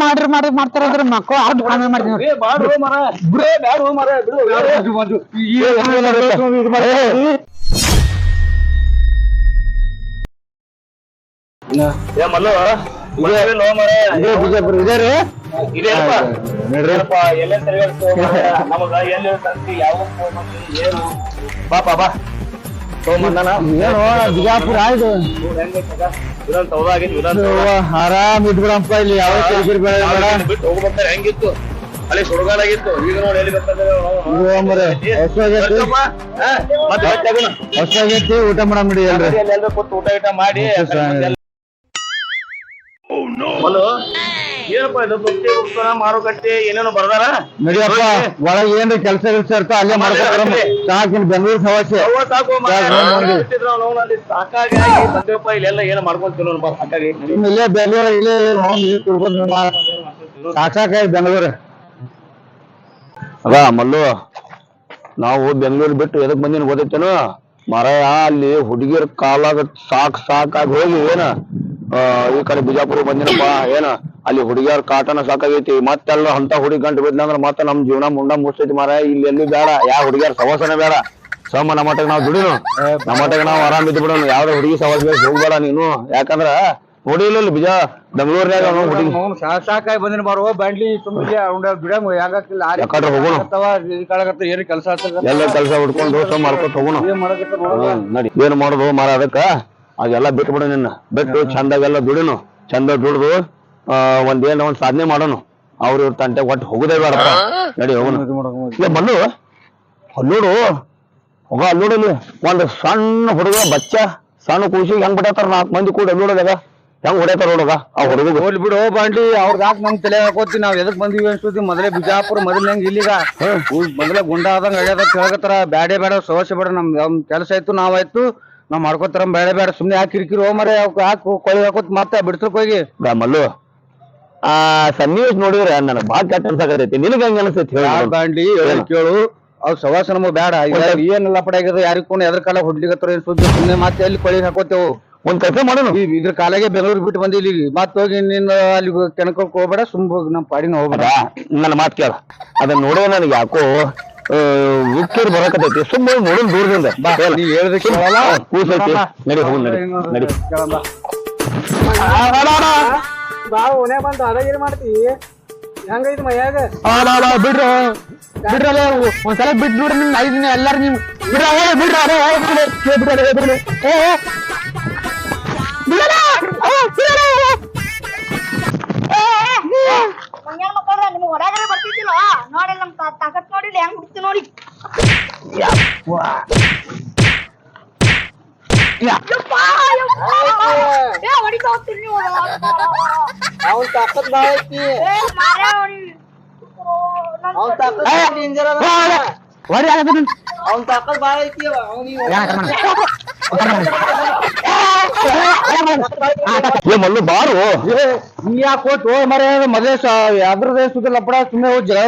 ಮಾಡ್ರಿ ಮಾಡ್ರಿ ಮಾಡ್ತಾರ ಮಕ್ಕಳು ಅದ್ ಕಾಮೆ ಮಾಡ್ತೀನಿ ಬಾ ಸೋಮಣ್ಣ ಏನು ಬಿಜಾಪುರ ಇದು ಆಗಿತ್ತು ಆರಾಮ್ ಇದ್ಬಿಡಪ್ಪ ಇಲ್ಲಿ ಯಾವ ಕಿರಿಕಿರಿ ಬೇಡ. ಬಿಟ್ಟು ಹೆಂಗಿತ್ತು? ಅಲ್ಲಿ ಸುಡುಗಾಲಾಗಿತ್ತು ಈಗ ನೋಡಿ ಎಲ್ಲಿ. ಹೊಸಾಗೈತಿ ಊಟ ಮಾಡಿ ಎಲ್ಲರೂ ಕೂತು ಊಟ ಗಿಟ ಮಾಡಿ ಏನಪ್ಪ ಇದು ಭಕ್ತಿ ಉತ್ಪನ್ನ ಮಾರುಕಟ್ಟೆ ಏನೇನೋ ಬರ್ದಾರ? ನಡಿಯಪ್ಪ ಒಳಗ ಏನ್ರಿ ಕೆಲಸ ಕೆಲಸ ಇರ್ತಾವ ಅಲ್ಲೇ ಮಾಡ್ಕೊತಾರ ಸಾಕಿನ ಬೆಂಗಳೂರು ಸಮಸ್ಯೆ ಅವ್ವ ಸಾಕು ಮಗ. ಸಾಕು, ನೋಡಿ. ಅವ್ನು ಅವ್ನು ಅಲ್ಲಿ ಸಾಕಾಗಿ ಆಗಿ ಬಂದೇವಪ್ಪ ಇಲ್ಲೆಲ್ಲ ಏನೋ ಮಾಡ್ಕೊಂತೀವಿ ನೋಡಪ್ಪ ಸಾಕಾಗಿ. ಇಲ್ಲೇ ಬೆಂಗಳೂರು ಇಲ್ಲೇ ಸಾಕ್ ಸಾಕಾಗಿ ಬೆಂಗಳೂರು. ಅದ ಮಲ್ಲು ನಾವು ಬೆಂಗಳೂರು ಬಿಟ್ಟು ಎದಕ್ ಬಂದಿನ ಗೊತ್ತೈತೇನು? ಮರ ಅಲ್ಲಿ ಹುಡುಗಿಯರ್ ಕಾಲಾಗ ಸಾಕ್ ಸಾಕಾಗಿ ಹೋಗಿ ಏನ? ಈ ಕಡೆ ಬಿಜಾಪುರ ಬಂದಿನಪ್ಪ ಏನ? ಅಲ್ಲಿ ಹುಡುಗಿಯರ್ ಕಾಟನ ಸಾಕಾಗೈತಿ. ಮತ್ತೆಲ್ಲ ಅಂತ ಹುಡುಗಿ ಗಂಟು ಬಿದ್ದಂದ್ರ ಮತ್ತೆ ನಮ್ ಜೀವನ ಮುಂಡ ಮುಸ್ತೈತಿ ಮಾರ ಇಲ್ಲಿ ಎಲ್ಲಿ ಬೇಡ. ಯಾವ ಹುಡುಗಿಯರ್ ಸವಾಸನೆ ಬೇಡ. ಸಮ ಮಟ್ಟಿಗೆ ನಾವ್ ದುಡಿನು. ನಮ್ಮಟಗ್ ನಾವ್ ಆರಾಮ್ ಇದ್ದು ಬಿಡೋಣ ಯಾವ್ದು ಹುಡುಗಿ ಸವಾಸ ಬೇಕು ಹೋಗ್ಬೇಡ ನೀನು. ಯಾಕಂದ್ರ ನೋಡಿಲ್ಲ ಬಿಜ ಬಿಜಾ ಬೆಂಗಳೂರಿನಾಗ ಅವ್ನು ಹುಡುಗಿ. ಸಾಕ್ ಸಾಕಾಗಿ ಬಂದಿನ ಬಾರೋ ಬಂಡ್ಲಿ ಸುಮ್ಮನೆ ಬಿಡಂಗ್ ಆ ಯಾಕಂದ್ರೆ ಹೋಗೋಣ. ಏನು ಕೆಲಸ ಎಲ್ಲ ಕೆಲಸ ಹುಡ್ಕೊಂಡು ಮಾಡ್ಕೊತ ಹೋಗೋಣ. ನೋಡು. ನಡಿ. ಏನ್ ಮಾಡುದು ಮಾರ ಅದಕ್ಕ? ಅದೆಲ್ಲ ಬಿಟ್ಬಿಡು ನಿನ್ನ. ಬಿಟ್ಟು ಚಂದಾಗೆಲ್ಲ ದುಡಿನು. ಚಂದ ದುಡ್ದು ಆ, ಒಂದ್ ಏನ್ ಒಂದ್ ಸಾಧನೆ ಮಾಡೋನು. ಅವ್ರ ಇವ್ರ ತಂಟೆ ಒಟ್ಟು ಹೋಗುದೇ ಬೇಡ ನಡಿ ಹೋಗೋಣ ಬಂದು. ಮಲ್ಲು ಅಲ್ಲೋಡು ಹೋಗ ಅಲ್ಲೋಡು ಇಲ್ಲಿ. ಒಂದ್ ಸಣ್ಣ ಹುಡುಗ ಬಚ್ಚ ಸಣ್ಣ ಕೂಸಿ ಹೆಂಗ್ ಬಿಡತಾರ ನಾಲ್ಕು ಮಂದಿ ಕೂಡ ಅಲ್ಲೂಡದಾಗ ಹೆಂಗ್ ಹೊಡೆತಾರ ನೋಡಗ ಆ ಹುಡುಗ ಹೋಗ್ಲಿ ಬಿಡು ಬಾಂಡಿ ಅವ್ರ ಯಾಕೆ ನಮ್ ತಲೆ ಹಾಕೋತಿ? ನಾವ್ ಎದಕ್ ಬಂದಿವಿ ಅನ್ಸುತ್ತಿ ಮೊದಲೇ ಬಿಜಾಪುರ ಮೊದಲೇ ಹೆಂಗ್ ಇಲ್ಲಿಗ? ಮೊದಲೇ ಗುಂಡ ಆದಂಗ ಆಗ್ಯದ ಕೇಳಕತ್ತಾರ. ಬ್ಯಾಡೆ ಬೇಡ ಸಮಸ್ಯೆ ಬೇಡ ನಮ್ ನಮ್ ಕೆಲಸ ಆಯ್ತು ನಾವಾಯ್ತು ನಾವ್ ಮಾಡ್ಕೋತಾರ ಬೇಡ ಬೇಡ ಸುಮ್ನೆ ಯಾಕೆ ಕಿರಿಕಿರಿ ಮರೆ ಯಾಕೆ ಕೊಳಿ ಹಾಕೋತ್ ಮತ್ತೆ ಬಿಡ್ಸಕ್ ಹೋಗಿ ಬಾ ಮಲ್ಲು. ಆ ಸನ್ನಿವೇಶ ನೋಡಿದ್ರೆ ನನಗ್ ಬಾಳ್ ಕೆಟ್ಟ ಅನ್ಸಕತೈತಿ ನಿನಗ ಹೆಂಗ್ ಅನ್ಸೈತಿ ಹೇಳಿ ಕೇಳು. ಅವ್ ಸವಾಸ ನಮಗ್ ಬೇಡ. ಏನೆಲ್ಲ ಆಗಿದ್ರೆ ಯಾರಿಗ್ ಕೊಂಡು ಎದ್ರ ಕಾಲ ಹೊಡ್ಲಿಕತ್ತಾರ ಏನ್ ಸುದ್ದಿ ಸುಮ್ನೆ ಮತ್ತೆ ಅಲ್ಲಿ ಕೊಳಿ ಹಾಕೋತೇವು? ಒಂದ್ ಕೆಲಸ ಮಾಡೋನು. ಈ- ಇದ್ರ ಕಾಲಾಗೆ ಬೆಂಗಳೂರು ಬಿಟ್ಟು ಬಂದಿ ಇಲ್ಲಿ ಮತ್ತೆ ಹೋಗಿ ನಿನ್ನ ಅಲ್ಲಿ ಕೆಣಕೋಕ್ ಹೋಗ್ಬೇಡ ಸುಮ್ ಹೋಗಿ ನಮ್ ಪಾಡಿನ ಹೋಗ್ಬೇಡ. ನನ್ನ ಮಾತು ಕೇಳ. ಅದನ್ನ ನೋಡೋ ನನಗೆ ಯಾಕೋ ಉಕ್ಕೇರಿ ಬರಕತೈತಿ. ಸುಮ್ಮ ನೋಡೋನ್ ದೂರದಿಂದ. ನೀ ಹೇಳ್ದೆ ಕೇಳಲ್ಲ ಕೂಸೈತಿ. ನಡಿ ಹೋಗು ನಡಿ ನಡಿ. ಬಾ ಓನೇ ಬಂದು ಮಾಡ್ತಿ? ಹೆಂಗೈತಿ ಮೈಯಾಗ ಬಿಡ್ರ. ಬಿಡ್ರಲ್ಲ ಒಂದ್ಸಲ ಬಿಟ್ ಬಿಡ್ರಿ ನಿಮ್ ಐದ್ ದಿನ ಎಲ್ಲಾರು ನಿಮ್ ಬಿಡ್ರ ಬಿಡ್ರ ಅದೇ. ಬಿಡಲ್ಲ. ಬಿಡಲ್ಲ. ನಿಮ್ಗೆ ಹೊರಗಡೆ ಬರ್ತಿದ್ದಿಲ್ಲ? ತಾಕತ್ ನೋಡಿಲ್ಲ ಹೆಂಗ್ ಬಿಡ್ತಿ ನೋಡಿ ಯಪ್ಪಾ, ಯಪ್ಪಾ. ಏ ಹೊಡಿತಾ ಹೋಗ್ತೀನಿ ನೀವು ಅವ್ನ್ ತಾಕತ್ ಬಾಳ ಐತಿ ಏ ಮಾರ್ರೆ ಹೊಡಿ. ಓ, ನನ್ ಅವ್ನ್ ತಾಕತ್ ಡೇಂಜರ್ ಅದ ಹೊಡಿ ಆಗತ್ತೆ ನಿನ್. ಅವ್ನ್ ತಾಕತ್ ಬಾಳ ಐತಿ ಅವ್ನಿಗೆ ಏ ಮಲ್ಲು ಬಾರು. ಯಾಕೆ ಕೊಟ್ಟು ಮರ ಮದ್ವೆ ಯಾವ್ದ್ರದ್ದು ಸುದ್ದಿ ಲಪಡ ಸುಮ್ಮನೆ ಜಗಳ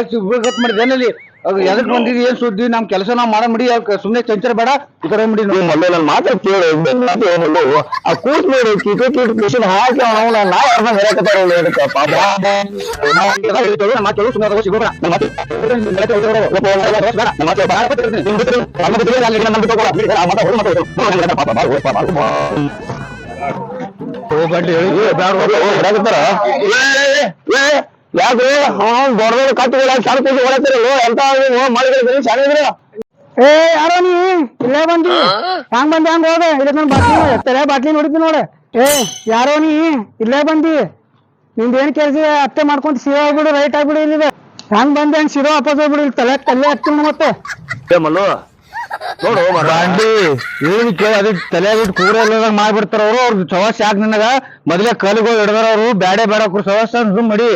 ಮಾಡಿದೆ ಏನಲ್ಲಿ? ಅದು ಎದಕ್ ಬಂದಿದ್ ಏನ್ ಸುದ್ದಿ ನಮ್ ಕೆಲಸ ನಾವ್ ಮಾಡ ಮುಡಿ ಸುಮ್ನೆ ಚಂಚರ ಬೇಡ ಈ ಕಡೆ ಮುಡಿ ಏ ಮಲ್ಲು ನನ್ ಮಾತ್ರ ಕೇಳು ಏ ಆ ಕೂತ್ ನೋಡಿ ಕೀಟ ಕೀಟ ಮಿಷಿನ್ ಹಾಕಿ ಅವನ ನಾವು ಅರ್ಧ ಹೇಳಕತ್ತಾರ ಅವ್ನು ಹೇಳಕ್ಕ ಪಾಪ ಮಾತು ಸುಮ್ಮನೆ ತಗೋ ಸಿಗೋಣ ನನ್ ಮಾತು ನನ್ ಮಾತು ಬಾಳ ಕೊಟ್ಟಿರ್ತೀನಿ. ನಿನ್ ಬಿಟ್ಟು ನನ್ನ ಬಿಟ್ಟು ಅಲ್ಲಿ ನನ್ನ ಬಿಟ್ಟು ಹೋಗಲ್ಲ. ಬಿಡಿ, ಆ ಮಾತ ಹೊರಗೆ ಮಾತು ಹೋಗು. ಪಾಪ, ಬಾಳ ಪಾಪ, ಪಾಪ. ಹೋಗ್ಬಡ್ಲಿ ಹೇಳಿ ಏ, ಬ್ಯಾಡ ಯಾಕ್ರಿ ಅವ್ನು ದೊಡ್ಡ ದೊಡ್ಡ ಕಟ್ಟುಗಳ ಸಣ್ಣ ಎಂತ ನೀವು ಮಾಡಿದ್ರೆ ಏ ಯಾರೋ ನೀ? ಇಲ್ಲೇ ಬಂದಿ. ಹಂಗ್ ಬಂದಿ ಹಂಗ ಹೋಗ ಇಲ್ಲ ನನ್ ಬಾಟ್ಲಿ ನೋಡಿದ್ವಿ ನೋಡ. ಏ ಯಾರೋ ನೀ? ಇಲ್ಲೇ ಬಂದಿ. ನಿಂದ ಏನ್ ಕೆಲಸ? ಅತ್ತೆ ಮಾಡ್ಕೊಂತ ಸಿರೋ ಆಗ್ಬಿಡು ರೈಟ್ ಆಗ್ಬಿಡು ಇಲ್ಲಿದೆ. ಹಂಗ್ ಬಂದೆ ಹಂಗ್ ಸಿರೋ ವಾಪಸ್ ಹೋಗ್ಬಿಡು ಇಲ್ಲಿ ತಲೆ ತಲೆ ಹತ್ತಿನ ಮತ್ತೆ. ಏ ಮಲ್ಲು ನೋಡು ಬಾಂಡಿ ಏನ್ ಕೇಳಿ ಅದಕ್ಕೆ ತಲೆ ಬಿಟ್ಟು ಕೂರ ಇಲ್ಲದಾಗ ಮಾಡ್ಬಿಡ್ತಾರ ಅವ್ರು. ಅವ್ರ ಸವಾಸ ಯಾಕೆ ನಿನಗ? ಮೊದಲೇ ಕಲ್ಗಳು ಹಿಡ್ದಾರ ಅವ್ರು ಬ್ಯಾಡೆ ಬೇಡ ಕುರ್ ಸವಾಸ ಸುಮ್ ಮಾಡಿ.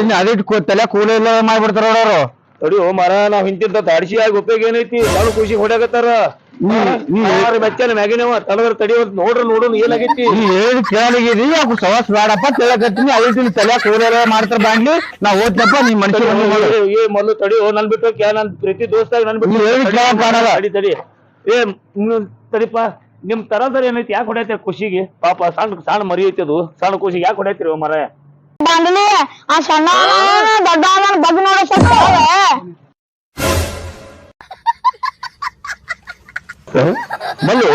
ಇನ್ನು ಅದಿಟ್ಟು ತಲೆ ಕೂಲ ಇಲ್ಲದಾಗ ಮಾಡ್ಬಿಡ್ತಾರ ಅವ್ರು ತಡಿ ಓ ಮರ ನಾವ್ ಹಿಂತಿಂತ ದಾಡಿಸಿ ಆಗಿ ಉಪಯೋಗ ಏನೈತಿ? ಸಣ್ಣ ಖುಷಿ ಹೊಡ್ಯಾಕತ್ತಾರ? ಬೆಚ್ಚನ ಮ್ಯಾಗಿನವ ತರ ತಡಿ ಒಂದ್ ನೋಡ್ರಿ ನೋಡು ಏನಾಗೈತಿ? ನೀ ಹೇಳಿ ಕೇಳಿಗಿರಿ ಅವ್ರು ಸವಾಸ ಬೇಡಪ್ಪ ತಲೆ ಮಾಡ್ತಾರ ಬಾಂಡ್ಲಿ ನಾ ಓದ್ನಪ್ಪ ನೀ ಮನುಷ್ಯ ಬಂದು ನೋಡು. ಏ ಮೊದ್ಲು ತಡಿ ನನ್ ಬಿಟ್ಟು ಕ್ಯಾ ನನ್ ಪ್ರೀತಿ ದೋಸ್ತಾಗ ನನ್ ಹೇಳಿ ಕೇಳಕ್ ಆಗಲ್ಲ. ತಡಿ ತಡಿ. ಏ ನಿಮ್ ಏನೈತಿ ಯಾಕೆ ಹೊಡೆಯತ್ತೆ ಖುಷಿಗೆ? ಪಾಪ ಸಣ್ಣ ಸಣ್ಣ ಮರಿ ಐತಿ ಅದು. ಸಣ್ಣ ಖುಷಿಗೆ ಯಾಕೆ ಹೊಡೆಯತ್ತಿರಿ ಮರ? ಬಂದ್ಲಿ ಆ ಸಣ್ಣ ದೊಡ್ಡ ಬಗ್ಗೆ ನೋಡ ಸ್ವಲ್ಪ ಬಲ್ಲು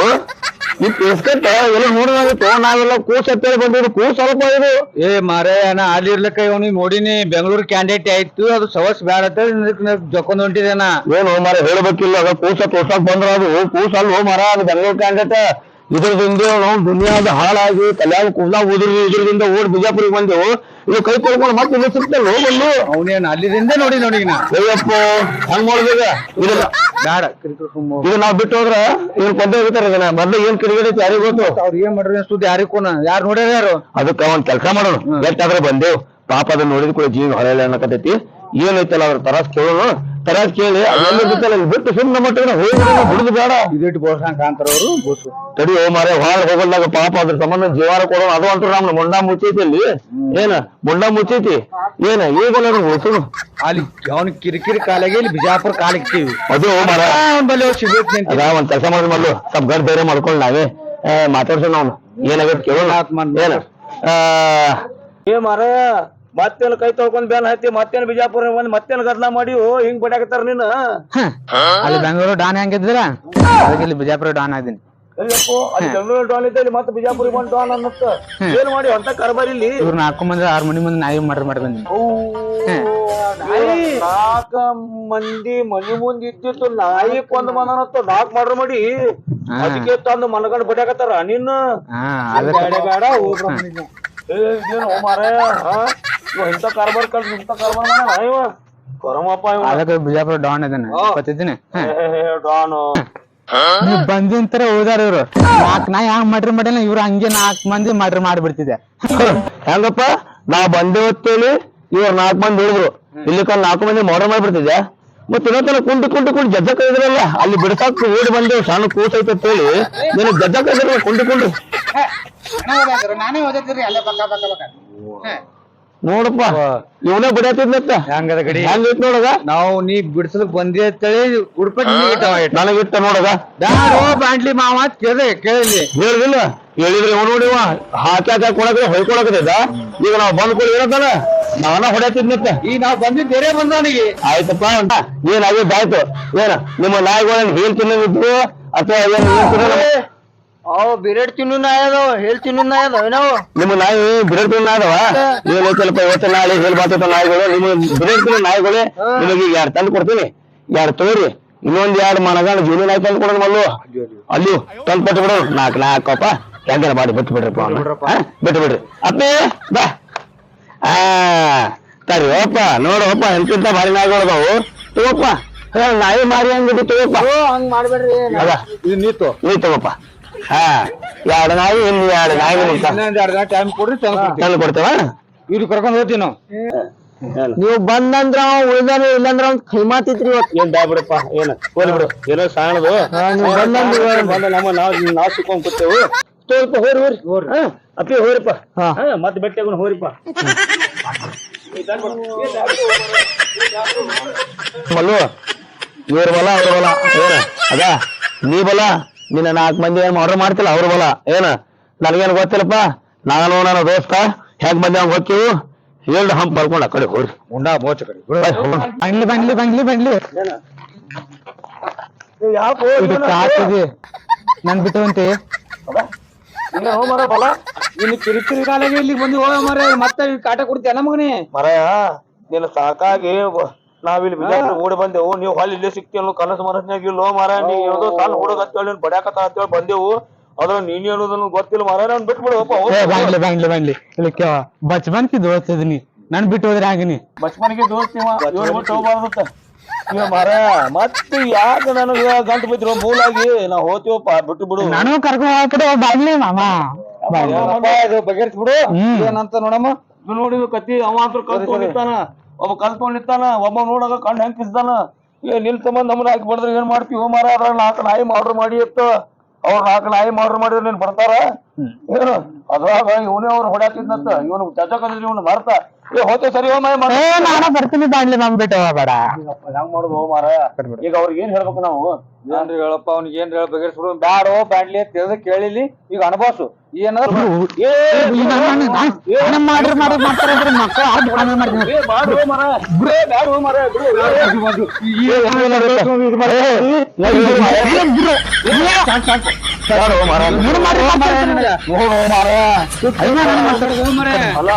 ಈ ಪೇಸ್ಕಟ್ ಎಲ್ಲ ನೋಡಿದಾಗಿತ್ತು ನಾವೆಲ್ಲ ಕೂಸ ಹತ್ತಿರ ಬಂದಿದ್ರು ಕೂಸ್ ಸ್ವಲ್ಪ ಇದು. ಏ ಮಾರೇ ನಾ ಅಲ್ಲಿ ಇರ್ಲಿಕ್ಕ ಇವನಿಗೆ ನೋಡಿನಿ. ಬೆಂಗಳೂರು ಕ್ಯಾಂಡಿಡೇಟ್ ಆಯ್ತು. ಅದು ಸವಸ್ ಬ್ಯಾಡ ಜೊಕೊಂಡ್ ಹೊಂಟಿದೇನ. ಏನು ಮಾರೇ ಹೇಳ್ಬೇಕಿಲ್ಲ. ಅದ ಕೂಸ ತೋರ್ಸಕ್ ಬಂದ್ರ ಅದು. ಕೂಸ ಅಲ್ಲ ಮಾರ? ಅದು ಬೆಂಗಳೂರು ಕ್ಯಾಂಡಿಡೇಟ್. ಇದ್ರದಿಂದ ನಾವು ದುನಿಯಾದ ಹಾಳಾಗಿ ಕಲ್ಯಾಣ ಕುಂದ ಉದುರಿ ಇದ್ರದಿಂದ ಓಡ್ ಬಿಜಾಪುರಿಗೆ ಬಂದೆವು. ಇದು ಕೈ ತೊಳ್ಕೊಂಡು ಮತ್ತೆ ಇಲ್ಲಿ ಸಿಗ್ತಲ್ಲ ಹೋಗಲ್ಲು ಅವನೇನು ಅಲ್ಲಿದಿಂದ ನೋಡಿ ನೋಡಿ ನಾ. ಅಯ್ಯಪ್ಪ ಹಂಗ್ ಮಾಡ್ಬೇಕ ಇದನ್ನ ಕಿರಿಕಿರಿ ಇದು ನಾವ್ ಬಿಟ್ಟು ಹೋದ್ರ ಇವ್ರು ಕೊಂದೇ ಹೋಗ್ತಾರೆ ಇದನ್ನ. ಮೊದ್ಲು ಏನ್ ಕಿರಿಗಿಡೈತಿ ಯಾರಿಗೂ ಗೊತ್ತು? ಅವ್ರ ಏನ್ ಮಾಡ್ರಿ ಸುದ್ದಿ ಯಾರಿಗ್ ಕೋನ? ಯಾರು ನೋಡ್ಯಾರ ಯಾರು? ಅದಕ್ಕ ಒಂದ್ ಕೆಲಸ ಮಾಡೋಣ. ಎಷ್ಟಾದ್ರೆ ಬಂದೇವ್. ಪಾಪ ಅದನ್ನ ನೋಡಿದ ಕೂಡ ಜೀವ ಹೊಳೆ ಅನ್ನಕತ್ತೈತಿ ಏನೈತಲ್ಲ ಅವ್ರ ತರಾಸ್ ಕೇಳೋಣ. ತರಾಸ್ ಕೇಳಿ ಅದೆಲ್ಲ ಬಿತ್ತಲ್ಲ ಇಲ್ಲಿ ಬಿಟ್ಟು ಸುಮ್ಮನೆ ಮಟ್ಟಿಗೆ ಹೋಗಿ ಬಿಡುದು ಬೇಡ. ಇದಿಟ್ಟು ಬೋಳ್ಸಂಗ್ ಕಾಂತಾರ ಅವರು ಬೋಸು ತಡಿ ಓ ಮಾರೇ ಹೊರ ಹೋಗಲ್ದಾಗ ಪಾಪ ಅದ್ರ ಸಂಬಂಧ ಜೀವಾರ ಕೊಡೋಣ ಅದು ಅಂತ ನಮ್ಮ ಮುಂಡ ಮುಚ್ಚೈತಿ ಅಲ್ಲಿ. ಏನ ಮುಂಡ ಮುಚ್ಚೈತಿ? ಏನ ಈಗ ಹೋಗ್ತು ಅಲ್ಲಿ ಅವನ ಕಿರಿಕಿರಿ ಕಾಲಿಗೆ ಇಲ್ಲಿ ಬಿಜಾಪುರ ಕಾಲಿಕ್ತೀವಿ ಅದು ಓ ಮಾರ ಬಲ್ಲಿ ಹೋಗಿ ಸಿಗುತ್ತೆ ನಿಂತಿ. ಅದ ಒಂದ್ ಕೆಲಸ ಮಾಡಿ ಮೊದ್ಲು ಸ್ವಲ್ಪ ಗಡ್ ಬೇರೆ ಮಾಡ್ಕೊಂಡು ನಾವೇ ಮಾತಾಡ್ಸೋಣ ಅವನು. ಏನಾಗತ್ತೆ ಕೇಳೋಣ. ಏನ? ಆ, ಏ ಮರ ಮತ್ತೇನ್ ಕೈ ತೊಳ್ಕೊಂಡ್ ಬ್ಯಾನ್ ಹತ್ತಿ ಮತ್ತೇನ್ ಬಿಜಾಪುರ ಬಂದ್ ಮತ್ತೇನ್ ಗದ್ಲ ಮಾಡಿ ಓ ಹಿಂಗ್ ಬಡ್ಯಾಕತ್ತಾರ ನೀನ್? ಅಲ್ಲಿ ಬೆಂಗಳೂರು ಡಾನ್ ಹೆಂಗಿದ್ರ ಅದಕ್ಕೆ ಇಲ್ಲಿ ಬಿಜಾಪುರ ಡಾನ್ ಆಗಿದ್ದೀನಿ ಅಯ್ಯಪ್ಪೋ ಅಲ್ಲಿ ಬೆಂಗಳೂರು ಡಾನ್ ಇದ್ದ ಇಲ್ಲಿ ಮತ್ತೆ ಬಿಜಾಪುರಿಗೆ ಬಂದ್ ಡಾನ್ ಅನ್ನತ್ತ? ಏನ್ ಮಾಡಿ ಅಂತ ಕರ್ಬಾರಿ ಇಲ್ಲಿ? ಇವ್ರು ನಾಲ್ಕು ಮಂದಿ ಆರು ಮಂದಿ ಮಂದಿ ನಾಯಿ ಮಾಡ್ರಿ ಮಾಡಿ ಬಂದಿನಿ ನಾಲ್ಕ ಮಂದಿ ಮನಿ ಮುಂದೆ ಇದ್ದಿತ್ತು ನಾಯಿ ಕೊಂದ್ ಮನತ್ತ ಡಾಕ್ ಮಾಡ್ರ ಮಾಡಿ. ಅದಕ್ಕೆ ತಂದು ಮನಗಂಡ್ ಬಡಿಯಾಕತ್ತಾರ ನಿನ್ನ ಹಾ ಬೇಡ ಬೇಡ ಹೋಗ್ರ ಏನು ಮಾರ? ಇವ ಇಂಥ ಕಾರ್ಬಾರ್ ಕಲ್ಸಿ ಇಂಥ ಕಾರ್ಬಾರ್ ಮಾಡ ಇವ? ಕೊರಮಪ್ಪ ಇವ. ಅದಕ್ಕೆ ಬಿಜಾಪುರ ಡಾನ್ ಇದ್ದಾನೆ ಗೊತ್ತಿದ್ದೀನಿ ಏ, ಡಾನು. ನೀವು ಬಂದಿಂತರ ಹೋದಾರ ಇವ್ರು. ನಾಕ್ ನಾ ಹಂಗ್ ಮಾಡ್ರಿ ಮಾಡಿಲ್ಲ ಇವ್ರು ಹಂಗೆ ನಾಕ್ ಮಂದಿ ಮಾಡ್ರಿ ಮಾಡ್ಬಿಡ್ತಿದೆ ಹೆಂಗಪ್ಪ? ನಾ ಬಂದೆ ಹೊತ್ತೇಳಿ ಇವ್ರ ನಾಲ್ಕು ಮಂದಿ ಹೇಳಿದ್ರು ಇಲ್ಲಿ ಕಲ್ ನಾಲ್ಕು ಮಂದಿ ಮೋಡರ್ ಮಾಡ್ಬಿಡ್ತಿದ್ದೆ. ಮತ್ತೆ ಇನ್ನೊಂದ್ಸಲ ಕುಂಟು ಕುಂಟು ಕುಂಟು ಜಜ್ಜಕ ಇದ್ರಲ್ಲ ಅಲ್ಲಿ ಬಿಡ್ಸಾಕ್ ಓಡಿ ಬಂದೇವು ಸಣ್ಣ ಕೂಸ್ ಐತೆ ಅಂತೇಳಿ ನೀನು ಜಜ್ಜ ಕೈದ್ರಲ್ಲ ಕುಂಟು ಕುಂಟು ನಾನೇ ಓದಿದ್ರಿ ಅಲ್ಲೇ ನೋಡಪ್ಪ ಇವನೇ ಬಿಡತ್ತಿದ್ನತ್ತ ಹೆಂಗದ ಗಡಿ? ಹೆಂಗೈತ್ ನೋಡದ? ನಾವು ನೀ ಬಿಡ್ಸಲಕ್ ಬಂದಿ ಅಂತೇಳಿ ಉಡುಪ ನನಗಿಟ್ಟ ನೋಡಗ ಬ್ಯಾಡೋ ಬಾಂಡ್ಲಿ ಮಾವ ಅಂತ ಕೇಳಿ ಕೇಳಿಲಿ ಹೇಳಿದಿಲ್ಲ? ಹೇಳಿದ್ರೆ ಇವ್ ನೋಡಿವ ಹಾಕ್ಯಾಕ ಕೊಡಕ್ರೆ ಹೊಯ್ಕೊಳಕದ ಈಗ ನಾವ್ ಬಂದ್ ಕೊಡಿ ಏನಂತಾನ? ನಾನ ಹೊಡ್ಯಾತಿದ್ನತ್ತ ಈಗ ನಾವ್ ಬಂದಿದ್ ಬೇರೆ ಬಂದವನಿಗೆ ಆಯ್ತಪ್ಪ ಅಂತ. ಏನಾಗಿದ್ದಾಯ್ತು ಏನ ನಿಮ್ಮ ನಾಯಿಗಳನ್ನ ಹೇಳ್ ತಿನ್ನೋದಿದ್ರು ಅಥವಾ ಏನ್? ಅವ್ ಬಿರೇಡ್ ತಿನ್ನು ನಾಯದವ ಹೇಳ್ ತಿನ್ನು ನಾಯದವ ನಾವು ನಿಮ್ಮ ನಾಯಿ ಬಿರೇಡ್ ಅದಾವ ನಾದವ ಸ್ವಲ್ಪ ಇವತ್ತು ನಾಳೆ ಹೇಳ್ ಬಾತೈತ ನಾಯಿಗಳು ನಿಮ್ಮ ಬಿರೇಡ್ ತಿನ್ನು ನಾಯಿಗಳು ನಿಮಗೆ ಎರಡು ತಂದು ಕೊಡ್ತೀನಿ? ಎರಡು ತೋರಿ? ಇನ್ನೊಂದ್ ಎರಡು ಮನಗಂಡ ಜೂನಿ ನಾಯಿ ತಂದು ಕೊಡೋಣ ಮಲ್ಲು? ಅಲ್ಲಿ ತಂದು ಕೊಟ್ಟು ಬಿಡು ನಾಲ್ಕು ನಾಲ್ಕಪ್ಪ ಹೆಂಗಾರ ಮಾಡಿ ಬಿಟ್ಟು ಬಿಡ್ರಪ್ಪ? ಬಿಟ್ಟು ಬಿಡ್ರಿ. ಅಪ್ಪೇ ಬಾ. ಆ ಸರಿ ಓಪ್ಪ ನೋಡಪ್ಪ ಎಂತಿಂತ ಭಾರಿ ನಾಯಿಗಳದಾವು ತಗೋಪ್ಪ. ಹೇ, ನಾಯಿ ಮಾರಿ ಹಂಗಿದ್ದು ತಗೋಪ್ಪ ಹಂಗ್ ಮಾಡ್ಬೇಡ್ರಿ. ನೀ ತಗೋಪ್ಪ ಹಾ. ಎರಡು ನಾಯಿ ಇಲ್ಲಿ ಎರಡು ನಾಯಿ ಇನ್ನೊಂದ್ ಎರಡು ದಿನ ಟೈಮ್ ಕೊಡ್ರಿ ತಂದು ತಂದು ಕೊಡ್ತೇವ? ಇವ್ರು ಕರ್ಕೊಂಡ್ ಹೋಗ್ತೀವಿ ನಾವು. ನೀವು ಬಂದಂದ್ರ ಉಳಿದಾನ ಇಲ್ಲಂದ್ರ ಅವ್ನ್ ಕೈ ಮಾತಿದ್ರಿ ಇವತ್ತು. ಏನ್ ಬ್ಯಾ ಬಿಡಪ್ಪ ಏನ? ಬಿಡು. ಏನೋ ಸಾಣದು. ನೀವು ಬಂದಂದು ಬಂದ ನಮ್ಮ ನಾವ್ ನಾವ್ ಸಿಕ್ಕೊಂಡ್ ಕೂತೇವು. ತೋರಿಪ್ಪ ಹೋರಿ ಹೋರಿ. ಹಾ. ಅಪ್ಪಿ ಹೋರಿಪ್ಪ. ಹಾ. ಹಾ ಮತ್ತೆ ಬೆಟ್ಟ ಹೋರಿಪ್ಪ. ಮಲ್ಲು ಇವ್ರ ಬಲ ಅವ್ರ ಬಲ. ಏನ? ಅದ? ನೀ ಬಲ? ನಿನ್ನ ನಾಲ್ಕ್ ಮಂದಿ ಏನ್ ಆರ್ಡರ್ ಮಾಡ್ತಿಲ್ಲ? ಅವ್ರ ಬಲ ಏನ? ನನಗೇನು ಗೊತ್ತಿಲ್ಲಪ್ಪ? ನಾನು ನನ್ನ ದೋಸ್ತ ಹೆಂಗ್ ಮಂದಿ ಅವ್ನ್ ಗೊತ್ತಿವು ಹೇಳ್ದ ಹಂಪ್ ಬರ್ಕೊಂಡು ಆ ಕಡೆ ಹೋಗ್ರಿ. ಉಂಡಾ ಬೋಚ ಕಡೆ. ಬಾ, ಹೋಗೋಣ. ಬಂಗ್ಲಿ ಬಂಗ್ಲಿ ಬಂಗ್ಲಿ ಬಂಗ್ಲಿ ಯಾಕೋ ಇದು ಕಾತಿದೆ ನನ್ ಬಿಟ್ಟವಂತೆ. ಮರ ಬಲ. ಇಲ್ಲಿ ಕಿರಿಕಿರಿ ಕಾಲಾಗೆ ಬಂದು ಹೋಗ ಮರ ಮತ್ತೆ ಕಾಟ ಕೊಡ್ತೀಯ ನಮಗನೇ ಮರಯ ನೀನು ಸಾಕಾಗಿ ನಾವಿಲ್ಲಿ ಬಿಜಾಪುರ ಓಡಿ ಬಂದೆವು. ನೀವು ಹೊಳ್ಳಿ ಇಲ್ಲೇ ಸಿಕ್ತಿಯಲ್ಲ ಕನಸು ಮನಸ್ಸಿನಾಗ ಇಲ್ಲೋ ಮಾರ ನೀ ಏನೋ ಸಣ್ಣ ಹುಡುಗ ಅಂತೇಳಿ ನೀನು ಬಡ್ಯಾಕತ್ತ ಅಂತೇಳಿ ಬಂದೆವು. ಅದ್ರ ನೀನ್ ಅನ್ನೋದನ್ನು ಗೊತ್ತಿಲ್ಲ ಮಾರ ನಾನ್ ಬಿಟ್ಬಿಡು ಏ ಬಂದ್ಲಿ ಬಂದ್ಲಿ ಬಂಗ್ಲಿ ಇಲ್ಲಿ ಕೇವ ದೋಸ್ತ ದೋಸ್ತಿದ್ನಿ ನನ್ ಬಿಟ್ಟು ಹೋದ್ರೆ ಆಗಿನಿ ಬಚ್ಮನಿಗೆ ದೋಸ್ತಿ ಇವ್ರು ಬಿಟ್ಟು ಹೋಗ್ಬಾರ್ದತ್ತ. ಇವ ಮಾರ ಮತ್ತೆ ಯಾಕೆ ನನಗ ಗಂಟು ಬಿದ್ರು ಮೂಲಾಗಿ? ನಾ ಹೋಗ್ತೀವಪ್ಪ ಬಿಟ್ಟು ಬಿಡು. ನಾನು ಕರ್ಕೊಂಡು ಹೋಗ ಕಡೆ ಬಂಗ್ಲಿ ಮಾಮ. ಬಗೆಹರಿಸ್ಬಿಡು. ಏನಂತ ನೋಡಮ್ಮ. ನೋಡಿ ಕತ್ತಿ ಅವ ಅಂತ ಕಲ್ತ್ಕೊಂಡ್ ನಿಂತಾನ ಒಬ್ಬ ಕಲ್ತ್ಕೊಂಡು ನಿಂತಾನ ಒಬ್ಬ ನೋಡಾಗ ಕಣ್ಣು ಹೆಂಗ್ ಕಿಸ್ದಾನ ಏ ನಿಲ್ ಸಂಬಂಧ ನಮ್ಮನ್ನ ಹಾಕಿ ಬಡದ್ರೆ ಏನ್ ಮಾಡ್ತೀವಿ? ಮಾರ ಅದ್ರ ನಾಲ್ಕು ನಾಯಿ ಆರ್ಡರ್ ಮಾಡಿ ಇತ್ತು. ಅವ್ರ ನಾಲ್ಕು ನಾಯಿ ಆರ್ಡರ್ ಮಾಡಿದ್ರೆ ನೀನ್ ಬರ್ತಾರ? ಏನು? ಅದ್ರಾಗ ಇವನೇ ಅವ್ರು ಹೊಡ್ಯಾಕಿದ್ನಂತ ಇವನು ಚಚಕಂದ್ರೆ ಇವನು ಮರ್ತ. ಏ ನಾನ ಬರ್ತೀನಿ ಬಾಡ್ಲಿ ಬಂದ್ಬಿಟ್ಟು ಬೇಡ ಹೆಂಗ್ ಮಾಡುದು ಮಾರ ಈಗ ಅವ್ರಿಗೆ ಏನ್ ಹೇಳ್ಬೇಕು ನಾವು ಏನ್ರಿ ಹೇಳಪ್ಪ ಅವ್ನಿಗೆ ಏನ್ ಹೇಳ್ಬೇಕು ಬಗೆಹರಿಸ್ಬಿಡು ಬ್ಯಾಡೋ ಬ್ಯಾಡ್ಲಿ ಅಂತ ತಿಳಿದ ಕೇಳಿಲಿ ಈಗ ಅನುಭವಸು ಏನಾದ್ರು ಏ ಮಾಡ್ರಿ ಮಾಡ್ರಿ ಮಾಡ್ತಾರ ಮಕ್ಕಳು ಆಡ್ ಕಾಣೆ ಮಾಡ್ತೀನಿ ಏ ಮಾಡು ಮಾರ ಬಿಡು ಬ್ಯಾಡು ಮಾರ ಬಿಡು ಅಲ್ಲ